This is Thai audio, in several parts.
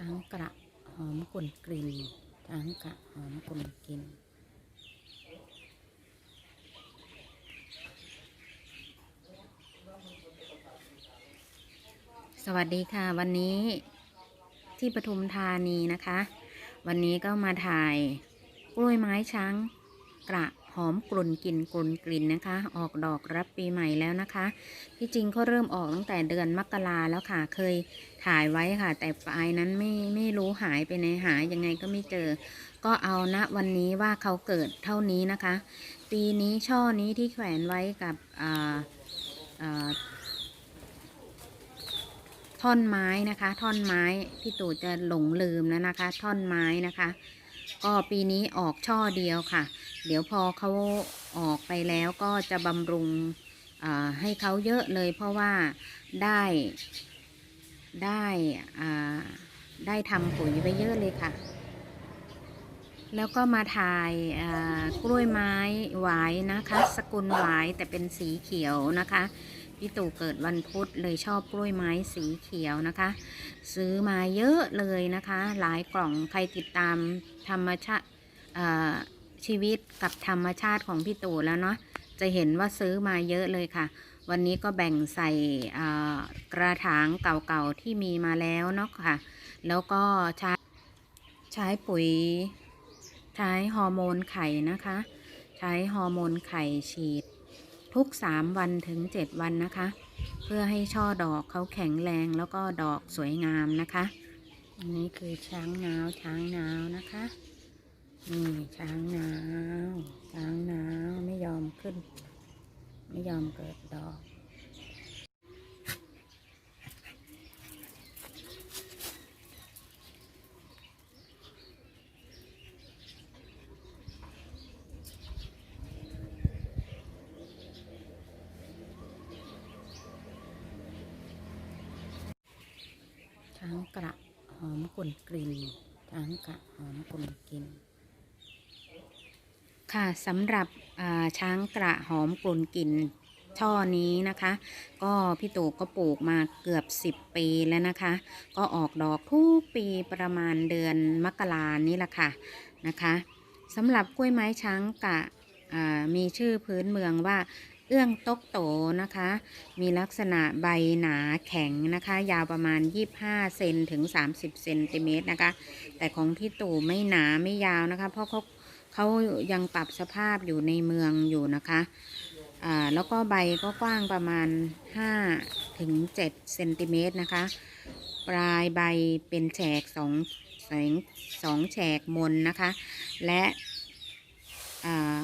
ช้างกระหอมกลุ่นกลิ่นช้างกระหอมกลุ่นกลิ่นสวัสดีค่ะ วันนี้ที่ปทุมธานีนะคะ วันนี้ก็มาถ่ายกล้วยไม้ช้างกระ อมกลุ่นกลิ่นกลุ่นกลิ่นนะคะ ออกดอกรับปีใหม่แล้วนะคะที่จริงก็เริ่มออกตั้งแต่เดือนมกราแล้วค่ะ เคยถ่ายไว้ค่ะ แต่ปลายนั้นไม่ไม่รู้หายไปไหนหายยังไงก็ไม่เจอ ก็เอาณวันนี้ว่าเขาเกิดเท่านี้นะคะ ปีนี้ช่อนี้ที่แขวนไว้กับอ่าอ่าท่อนไม้นะคะ ท่อนไม้พี่ตู่จะหลงลืมแล้วนะคะ ท่อนไม้นะคะ ก็ปีนี้ออกช่อเดียวค่ะ เดี๋ยวพอเขาออกไปแล้วก็จะบำรุงให้เขาเยอะเลยเพราะว่าได้ได้ได้ทำปุ๋ยไปเยอะเลยค่ะ แล้วก็มาถ่ายกล้วยไม้หวายนะคะ สกุลหวายแต่เป็นสีเขียวนะคะ พี่ตู่เกิดวันพุธเลยชอบกล้วยไม้สีเขียวนะคะ ซื้อมาเยอะเลยนะคะ หลายกล่องใครติดตามธรรมชาติชีวิตกับธรรมชาติของพี่ตู่แล้วเนาะจะเห็นว่าซื้อมาเยอะเลยค่ะ วันนี้ก็แบ่งใส่กระถางเก่าๆที่มีมาแล้วเนาะค่ะ แล้วก็ใช้ใช้ปุ๋ย ใช้ฮอร์โมนไข่นะคะ ใช้ฮอร์โมนไข่ฉีด ทุก 3 วันถึง 7 วันนะคะ เพื่อให้ช่อดอกเขาแข็งแรงแล้วก็ดอกสวยงามนะคะ อันนี้คือช้างนาวช้างนาวนะคะนี่ช้างนาวช้างนาวไม่ยอมขึ้น ไม่ยอมเกิดดอก ช้างกระหอมกลุ่นกลิ่นช้างกระหอมกลุ่นกลิ่นค่ะสำหรับอ่าช้างกระหอมกลุ่นกลิ่นช่อนี้นะคะ ก็พี่ตู่ก็ปลูกมาเกือบ 10 ปีแล้วนะคะ ก็ออกดอกทุกปีประมาณเดือนมกรานี้แหละค่ะนะคะสำหรับกล้วยไม้ช้างกะอ่ามีชื่อพื้นเมืองว่า เอื้องตกโตนะคะ มีลักษณะใบหนาแข็งนะคะ ยาวประมาณ 25 เซนถึง 30 เซนติเมตรนะคะ แต่ของพี่ตู่ไม่หนาไม่ยาวนะคะ เพราะเขาเขายังปรับสภาพอยู่ในเมืองอยู่นะคะอ่าแล้วก็ใบก็กว้างประมาณ 5 ถึง 7 เซนติเมตรนะคะ ปลายใบเป็นแฉกสองแสงสองแฉกมนนะคะ และอ่า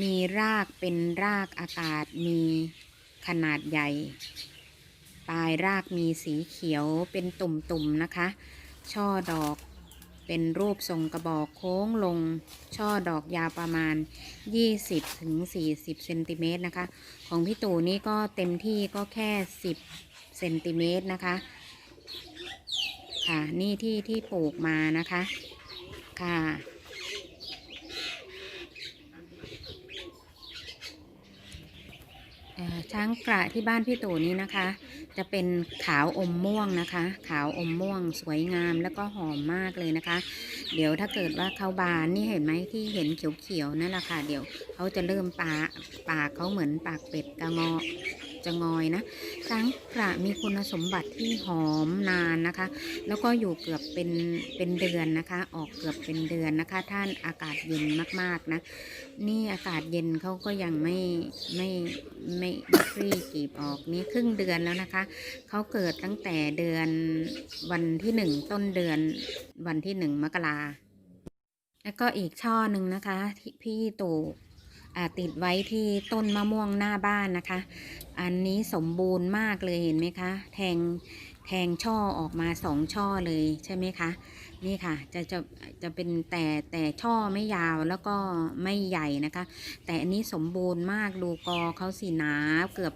มีรากเป็นรากอากาศมีขนาดใหญ่ ปลายรากมีสีเขียวเป็นตุ่มๆนะคะ ช่อดอกเป็นรูปทรงกระบอกโค้งลง ช่อดอกยาวประมาณ 20ถึงเซนติเมตรนะคะ ของพี่ตู่นี่ก็เต็มที่ก็แค่ 10เซนติเมตรนะคะ ค่ะ นี่ที่ที่ปลูกมานะคะ ค่ะ เอ่อ ช้างกระที่บ้านพี่ตู่นี้นะคะ จะเป็นขาวอมม่วงนะคะ ขาวอมม่วงสวยงามแล้วก็หอมมากเลยนะคะ เดี๋ยวถ้าเกิดว่าเขาบานนี่เห็นไหมที่เห็นเขียวๆนั่นแหละค่ะ เดี๋ยวเขาจะเริ่มปากปากเขาเหมือนปากเป็ดกระงอ จะงอยนะช้างกระมีคุณสมบัติที่หอมนานนะคะ แล้วก็อยู่เกือบเป็นเป็นเดือนนะคะ ออกเกือบเป็นเดือนนะคะ ท่านอากาศเย็นมากๆนะ นี่อากาศเย็นเขาก็ยังไม่ไม่ไม่ไม่คลี่กีบออกนี่ครึ่งเดือนแล้วนะคะเขาเกิดตั้งแต่เดือนวันที่หนึ่งต้นเดือนวันที่หนึ่งมกราแล้วก็อีกช่อหนึ่งนะคะที่พี่ตู่ ติดไว้ที่ต้นมะม่วงหน้าบ้านนะคะ อันนี้สมบูรณ์มากเลยเห็นไหมคะ แทงแทงช่อออกมาสองช่อเลยใช่ไหมคะนี่ค่ะจะจะจะเป็นแต่แต่ช่อไม่ยาวแล้วก็ไม่ใหญ่นะคะ แต่อันนี้สมบูรณ์มากดูกอเขาสีหนาเกือบ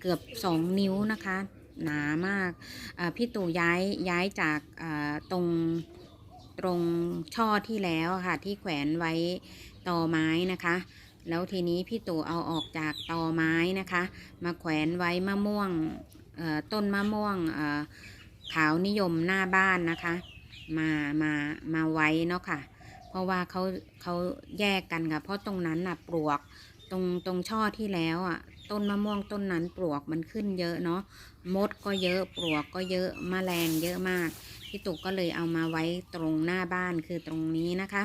เกือบสองนิ้วนะคะ หนามากพี่ตู่ย้ายย้ายจากตรงตรงช่อที่แล้วค่ะที่แขวนไว้ต่อไม้นะคะ แล้วทีนี้พี่ตู่เอาออกจากตอไม้นะคะ มาแขวนไว้มะม่วงต้นมะม่วงขาวนิยมหน้าบ้านนะคะ มามามาไว้เนาะค่ะ เพราะว่าเขาเขาแยกกันค่ะ เพราะตรงนั้นน่ะปลวกตรงตรงช่อที่แล้วอะ ต้นมะม่วงต้นนั้นปลวกมันขึ้นเยอะเนาะมดก็เยอะปลวกก็เยอะแมลงเยอะมากพี่ตุกก็เลยเอามาไว้ตรงหน้าบ้านคือตรงนี้นะคะ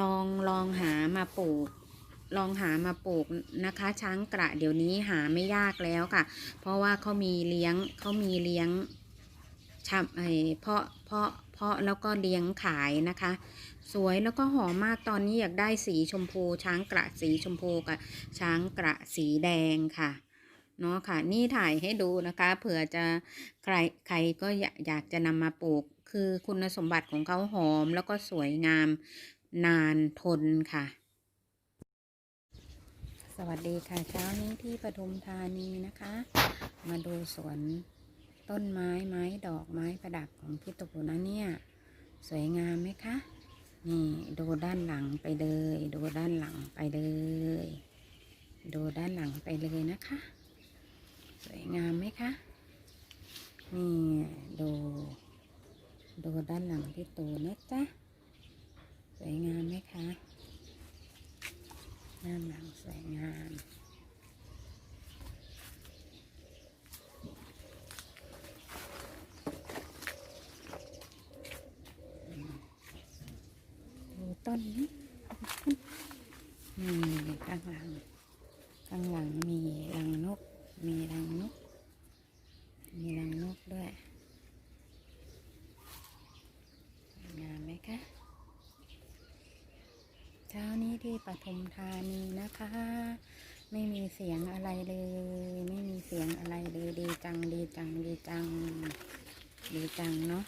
ลองลองหามาปลูก ลองหามาปลูกนะคะ ช้างกระเดี๋ยวนี้หาไม่ยากแล้วค่ะ เพราะว่าเขามีเลี้ยงเขามีเลี้ยงชับไอเพาะเพาะเพาะแล้วก็เลี้ยงขายนะคะ สวยแล้วก็หอมมากตอนนี้อยากได้สีชมพู ช้างกระสีชมพูกับช้างกระสีแดงค่ะเนาะค่ะนี่ถ่ายให้ดูนะคะเผื่อจะใครใครก็อยากอยากจะนำมาปลูก คือคุณสมบัติของเขาหอมแล้วก็สวยงามนานทนค่ะ สวัสดีค่ะเช้านี้ที่ปทุมธานีนะคะ มาดูสวนต้นไม้ไม้ดอกไม้ประดับของพี่ตุกนะเนี่ย สวยงามไหมคะ นี่ดูด้านหลังไปเลย ดูด้านหลังไปเลย ดูด้านหลังไปเลยนะคะ สวยงามไหมคะ นี่ดู ดูด้านหลังพี่ตูนะจ๊ะ สวยงามไหมคะ ด้าหลังสวยงามดูต้นนี้นี่ข้างหลัง ข้างหลังมีรังนก มีรังนก มีรังนกด้วย งามไหมคะ ที่ปทุมธานีนะคะ ไม่มีเสียงอะไรเลย ไม่มีเสียงอะไรเลย ดีจัง ดีจัง ดีจัง ดีจังเนาะ